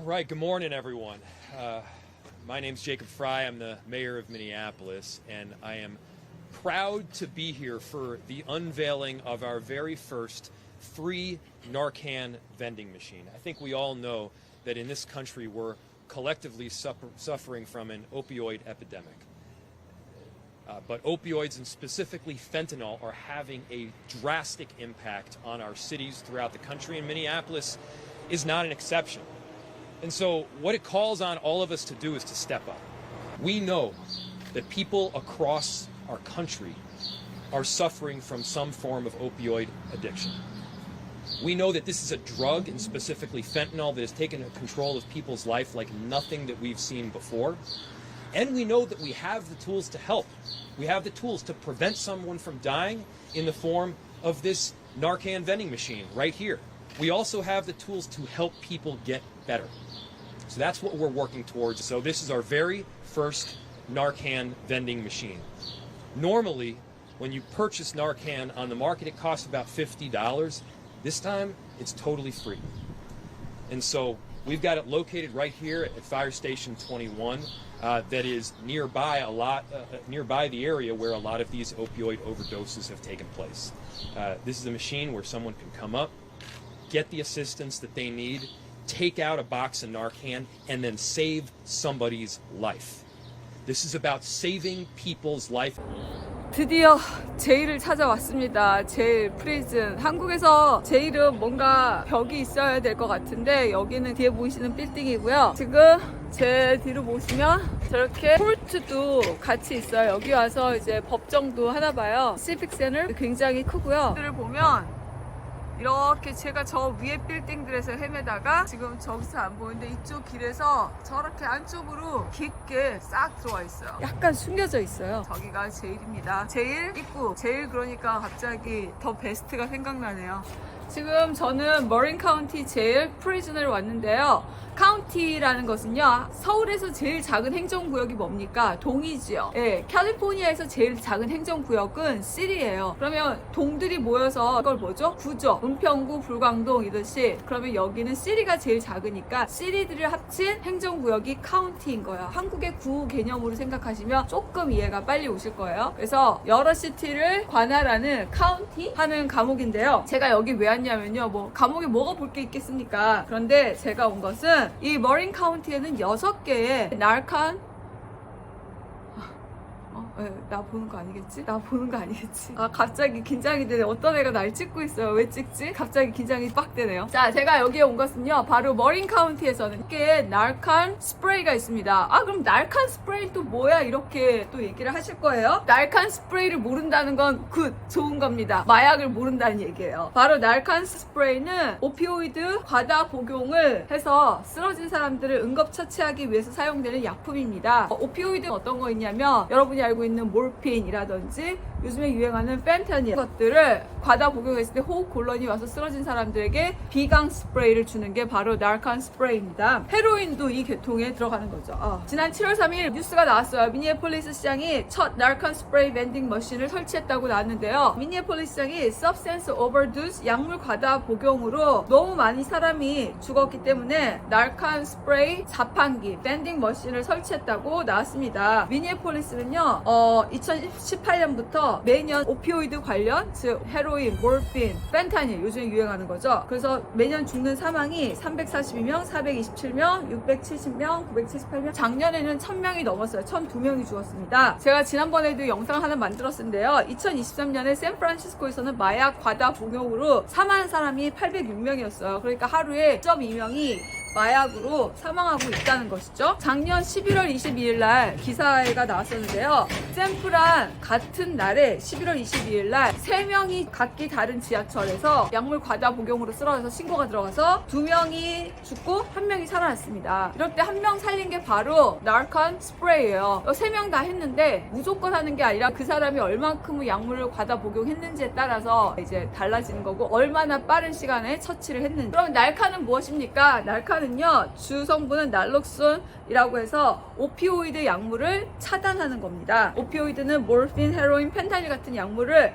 All right, good morning, everyone. Uh, my name's Jacob Fry. I'm the mayor of Minneapolis, and I am proud to be here for the unveiling of our very first free Narcan vending machine. I think we all know that in this country we're collectively suffer- suffering from an opioid epidemic. Uh, but opioids and specifically fentanyl are having a drastic impact on our cities throughout the country, and Minneapolis is not an exception. And so, what it calls on all of us to do is to step up. We know that people across our country are suffering from some form of opioid addiction. We know that this is a drug, and specifically fentanyl, that has taken control of people's life like nothing that we've seen before. And we know that we have the tools to help. We have the tools to prevent someone from dying in the form of this Narcan vending machine right here. We also have the tools to help people get better. So that's what we're working towards. So this is our very first Narcan vending machine. Normally, when you purchase Narcan on the market, it costs about $50. This time, it's totally free. And so we've got it located right here at Fire Station 21 uh, that is nearby a lot, uh, uh, nearby the area where a lot of these opioid overdoses have taken place. Uh, this is a machine where someone can come up, get the assistance that they need, take out a box of Narcan, and then save somebody's life. This is about saving people's life. 드디어 제일을 찾아왔습니다. 제일 프리즌. 한국에서 제일은 뭔가 벽이 있어야 될 것 같은데 여기는 뒤에 보이시는 빌딩이고요. 지금 제 뒤로 보시면 저렇게 콜트도 같이 있어요. 여기 와서 이제 법정도 하나 봐요. 시빅센을 굉장히 크고요. 들을 보면 이렇게 제가 저 위에 빌딩들에서 헤매다가 지금 저기서 안 보이는데 이쪽 길에서 저렇게 안쪽으로 깊게 싹 들어와 있어요. 약간 숨겨져 있어요. 저기가 제일입니다. 제일 입구. 제일 그러니까 갑자기 더 베스트가 생각나네요. 지금 저는 머린 카운티 제일 프리즌을 왔는데요. 카운티라는 것은요, 서울에서 제일 작은 행정구역이 뭡니까? 동이지요. 예, 캘리포니아에서 제일 작은 행정구역은 시리예요. 그러면 동들이 모여서 이걸 뭐죠? 구죠. 은평구, 불광동 이듯이. 그러면 여기는 시리가 제일 작으니까 시리들을 합친 행정구역이 카운티인 거예요. 한국의 구 개념으로 생각하시면 조금 이해가 빨리 오실 거예요. 그래서 여러 시티를 관할하는 카운티 하는 과목인데요. 제가 여기 왜 왔냐면요. 뭐 과목에 뭐가 볼 게 있겠습니까? 그런데 제가 온 것은 이 머린 카운티에는 6개의 날칸 어, 예, 나 보는 거 아니겠지? 나 보는 거 아니겠지? 아, 갑자기 긴장이 되네. 어떤 애가 날 찍고 있어요. 왜 찍지? 갑자기 긴장이 빡 되네요. 자, 제가 여기에 온 것은요. 바로 머린 카운티에서는 이게 날칸 스프레이가 있습니다. 아, 그럼 날칸 스프레이 또 뭐야? 이렇게 또 얘기를 하실 거예요. 날칸 스프레이를 모른다는 건 굿, 좋은 겁니다. 마약을 모른다는 얘기예요. 바로 날칸 스프레이는 오피오이드 과다 복용을 해서 쓰러진 사람들을 응급처치하기 위해서 사용되는 약품입니다. 어, 오피오이드는 어떤 거 있냐면 여러분이 알고 있는 몰핀이라든지 요즘에 유행하는 펜타닐 것들을 과다 복용했을 때 호흡 곤란이 와서 쓰러진 사람들에게 비강 스프레이를 주는 게 바로 날칸 스프레이입니다. 헤로인도 이 계통에 들어가는 거죠. 아, 지난 7월 3일 뉴스가 나왔어요. 미니애폴리스 시장이 첫 날칸 스프레이 밴딩 머신을 설치했다고 나왔는데요. 미니애폴리스 시장이 substance overdose 약물 과다 복용으로 너무 많이 사람이 죽었기 때문에 날칸 스프레이 자판기 밴딩 머신을 설치했다고 나왔습니다. 미니애폴리스는요, 어, 2018년부터 매년 오피오이드 관련, 즉 헤로인, 몰핀, 펜타닐 요즘 유행하는 거죠. 그래서 매년 죽는 사망이 342명, 427명, 670명, 978명. 작년에는 1000명이 넘었어요. 1002명이 죽었습니다. 제가 지난번에도 영상 하나 만들었는데요. 2023년에 샌프란시스코에서는 마약 과다 복용으로 사망한 사람이 806명이었어요. 그러니까 하루에 1.2명이 마약으로 사망하고 있다는 것이죠. 작년 11월 22일 날 기사가 나왔었는데요. 샌프란 같은 날에 11월 22일 날 3명이 각기 다른 지하철에서 약물 과다 복용으로 쓰러져서 신고가 들어가서 2명이 죽고 1명이 살아났습니다. 이럴 때한명 살린 게 바로 나르칸 스프레이예요. 3명 다 했는데 무조건 하는 게 아니라 그 사람이 얼만큼의 약물을 과다 복용했는지에 따라서 이제 달라지는 거고 얼마나 빠른 시간에 처치를 했는지. 그럼 날카는 무엇입니까? 날카 는요 주 성분은 날록순이라고 해서 오피오이드 약물을 차단하는 겁니다. 오피오이드는 몰핀, 헤로인, 펜타닐 같은 약물을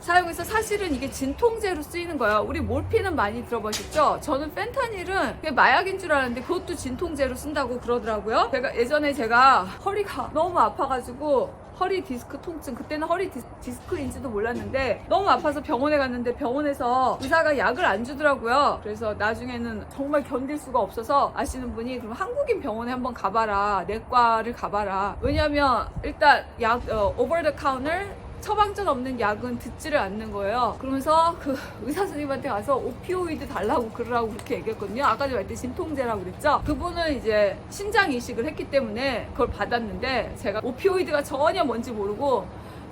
사용해서 사실은 이게 진통제로 쓰이는 거예요. 우리 몰피는 많이 들어보셨죠? 저는 펜타닐은 그게 마약인 줄 알았는데 그것도 진통제로 쓴다고 그러더라고요. 제가 예전에 제가 허리가 너무 아파가지고 허리 디스크 통증 그때는 허리 디스, 디스 크인지도 몰랐는데 너무 아파서 병원에 갔는데 병원에서 의사가 약을 안 주더라고요. 그래서 나중에는 정말 견딜 수가 없어서 아시는 분이 그럼 한국인 병원에 한번 가봐라 내과를 가봐라. 왜냐면 일단 약 오버 더 카운터 처방전 없는 약은 듣지를 않는 거예요. 그러면서 그 의사 선생님한테 가서 오피오이드 달라고 그러라고 그렇게 얘기했거든요. 아까 전에 말했듯이 진통제라고 그랬죠. 그분은 이제 신장 이식을 했기 때문에 그걸 받았는데 제가 오피오이드가 전혀 뭔지 모르고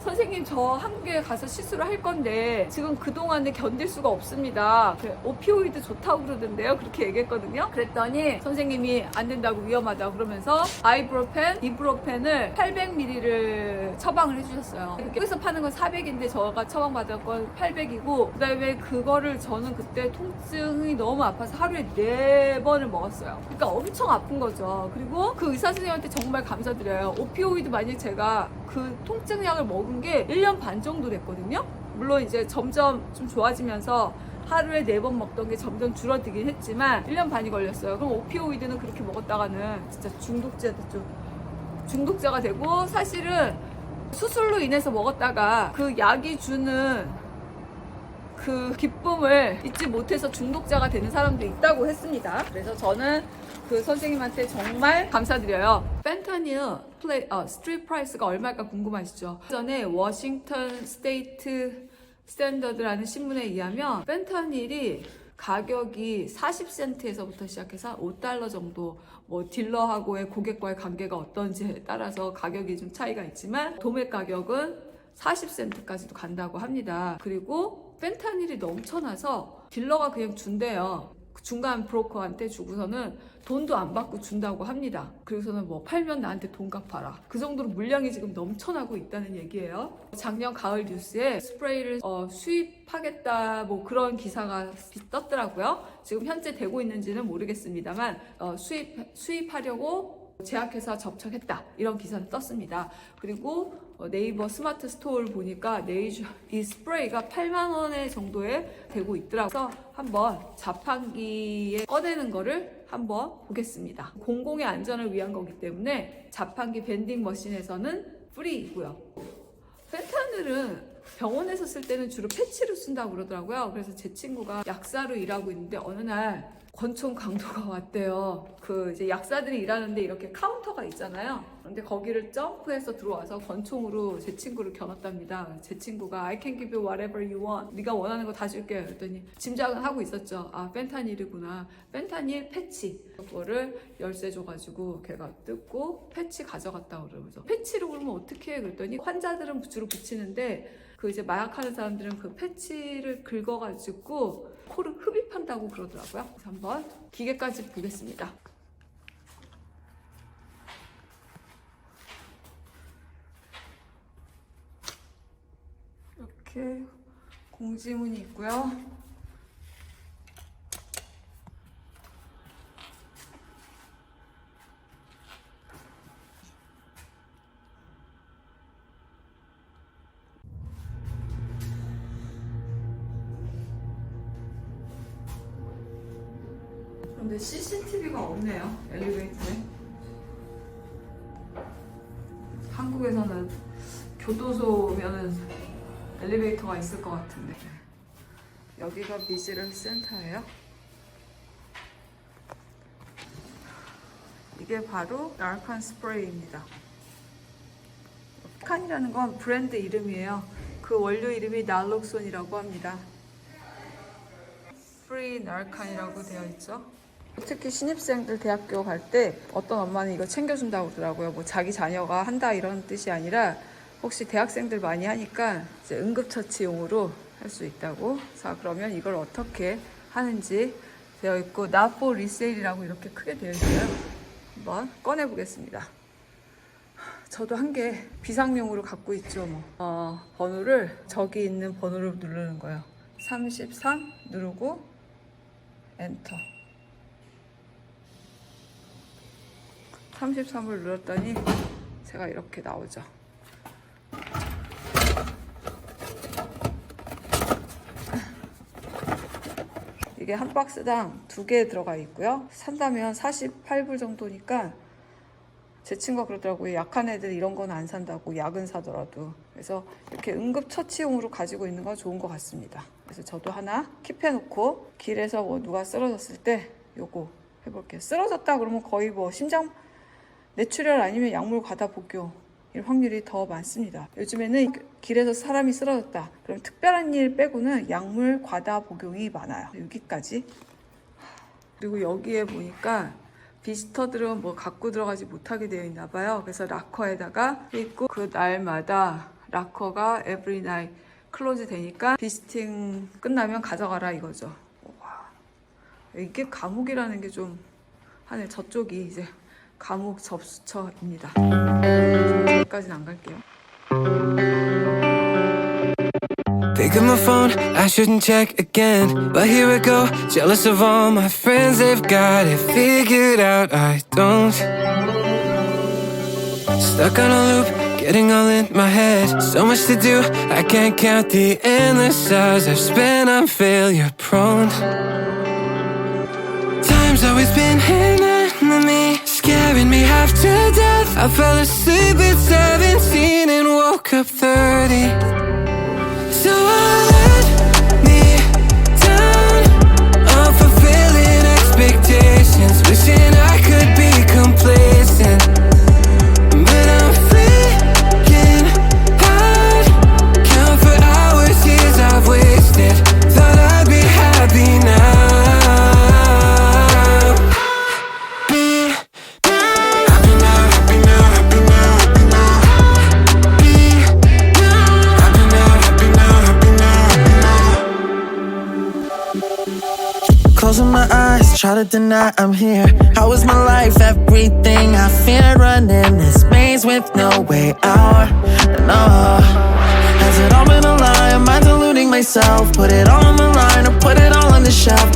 선생님 저 한국에 가서 시술을 할 건데 지금 그동안에 견딜 수가 없습니다. 그 오피오이드 좋다고 그러던데요. 그렇게 얘기했거든요. 그랬더니 선생님이 안 된다고 위험하다 그러면서 아이브로펜, 이브로펜을 800ml를 처방을 해주셨어요. 여기서 파는 건 400인데 저가 처방받은 건 800이고 그다음에 그거를 저는 그때 통증이 너무 아파서 하루에 4번을 먹었어요. 그러니까 엄청 아픈 거죠. 그리고 그 의사 선생님한테 정말 감사드려요. 오피오이드 만약 제가 그 통증약을 먹은 게 1년 반 정도 됐거든요. 물론 이제 점점 좀 좋아지면서 하루에 4번 먹던 게 점점 줄어들긴 했지만 1년 반이 걸렸어요. 그럼 오피오이드는 그렇게 먹었다가는 진짜 중독자도 좀 중독자가 되고 사실은 수술로 인해서 먹었다가 그 약이 주는 그 기쁨을 잊지 못해서 중독자가 되는 사람도 있다고 했습니다. 그래서 저는 그 선생님한테 정말 감사드려요. 펜타닐 플레이, 어, 스트리트 프라이스가 얼마일까 궁금하시죠? 전에 워싱턴 스테이트 스탠더드라는 신문에 의하면 펜타닐이 가격이 40센트에서부터 시작해서 5달러 정도 뭐 딜러하고의 고객과의 관계가 어떤지에 따라서 가격이 좀 차이가 있지만 도매 가격은 40센트까지도 간다고 합니다. 그리고 펜타닐이 넘쳐나서 딜러가 그냥 준대요. 그 중간 브로커한테 주고서는 돈도 안 받고 준다고 합니다. 그래서는 뭐 팔면 나한테 돈 갚아라. 그 정도로 물량이 지금 넘쳐나고 있다는 얘기예요. 작년 가을 뉴스에 스프레이를 어, 수입하겠다 뭐 그런 기사가 떴더라고요. 지금 현재 되고 있는지는 모르겠습니다만 어, 수입 수입하려고 제약회사 접촉했다 이런 기사는 떴습니다. 그리고 어, 네이버 스마트 스토어를 보니까 네이저 이 스프레이가 8만 원에 정도에 되고 있더라고요. 한번 자판기에 꺼내는 거를 한번 보겠습니다. 공공의 안전을 위한 거기 때문에 자판기 밴딩 머신에서는 프리이고요. 펜타닐은 병원에서 쓸 때는 주로 패치로 쓴다고 그러더라고요. 그래서 제 친구가 약사로 일하고 있는데 어느 날 권총 강도가 왔대요. 그 이제 약사들이 일하는데 이렇게 카운터가 있잖아요. 그런데 거기를 점프해서 들어와서 권총으로 제 친구를 겨눴답니다. 제 친구가 I can give you whatever you want. 네가 원하는 거 다 줄게. 그랬더니 짐작은 하고 있었죠. 아 펜타닐이구나. 펜타닐 패치. 그거를 열쇠 줘가지고 걔가 뜯고 패치 가져갔다 그러면서 패치로 그러면 어떻게 해? 그랬더니 환자들은 주로 붙이는데 그 이제 마약하는 사람들은 그 패치를 긁어가지고 코를 흡입한다고 그러더라고요. 그래서 한번 기계까지 보겠습니다. 이렇게 공지문이 있고요. 근데 CCTV가 없네요. 엘리베이터에. 한국에서는 교도소면은 엘리베이터가 있을 것 같은데. 여기가 비지럴 센터예요. 이게 바로 나르칸 스프레이입니다. 칸이라는 건 브랜드 이름이에요. 그 원료 이름이 날록손이라고 합니다. 프리 나르칸이라고 되어 있죠. 특히 신입생들 대학교 갈 때 어떤 엄마는 이거 챙겨준다고 그러더라고요. 뭐 자기 자녀가 한다 이런 뜻이 아니라 혹시 대학생들 많이 하니까 이제 응급처치용으로 할 수 있다고. 자 그러면 이걸 어떻게 하는지 되어 있고 나포 리세일이라고 이렇게 크게 되어 있어요. 한번 꺼내 보겠습니다. 저도 한 개 비상용으로 갖고 있죠. 뭐. 어, 번호를 저기 있는 번호를 누르는 거예요. 33 누르고 엔터. 33을 눌렀더니 제가 이렇게 나오죠. 이게 한 박스당 두 개 들어가 있고요. 산다면 48불 정도니까 제 친구가 그러더라고요. 약한 애들 이런 건 안 산다고 약은 사더라도. 그래서 이렇게 응급처치용으로 가지고 있는 건 좋은 것 같습니다. 그래서 저도 하나 킵해놓고 길에서 뭐 누가 쓰러졌을 때 요거 해볼게요. 쓰러졌다 그러면 거의 뭐 심장 뇌출혈 아니면 약물 과다 복용 일 확률이 더 많습니다. 요즘에는 길에서 사람이 쓰러졌다. 그럼 특별한 일 빼고는 약물 과다 복용이 많아요. 여기까지. 그리고 여기에 보니까 비지터들은 뭐 갖고 들어가지 못하게 되어 있나 봐요. 그래서 락커에다가 있고 그 날마다 락커가 every night 클로즈 되니까 비스팅 끝나면 가져가라 이거죠. 와, 이게 감옥이라는 게 좀 하네. 저쪽이 이제 감옥 접수처입니다. 저기까지는 안 갈게요. Pick up my phone, I shouldn't check again. But here I go, jealous of all my friends, they've got it figured out. I don't. Stuck on a loop, getting all in my head. So much to do, I can't count the endless hours I've spent on failure prone. Time's always been an enemy, scaring me half to death. I fell asleep at 17 and woke up 30. So I let me down. Unfulfilling expectations, wishing try to deny I'm here. How is my life? Everything I fear running this maze with no way out. No. Has it all been a lie? Am I deluding myself? Put it all on the line or put it all on the shelf.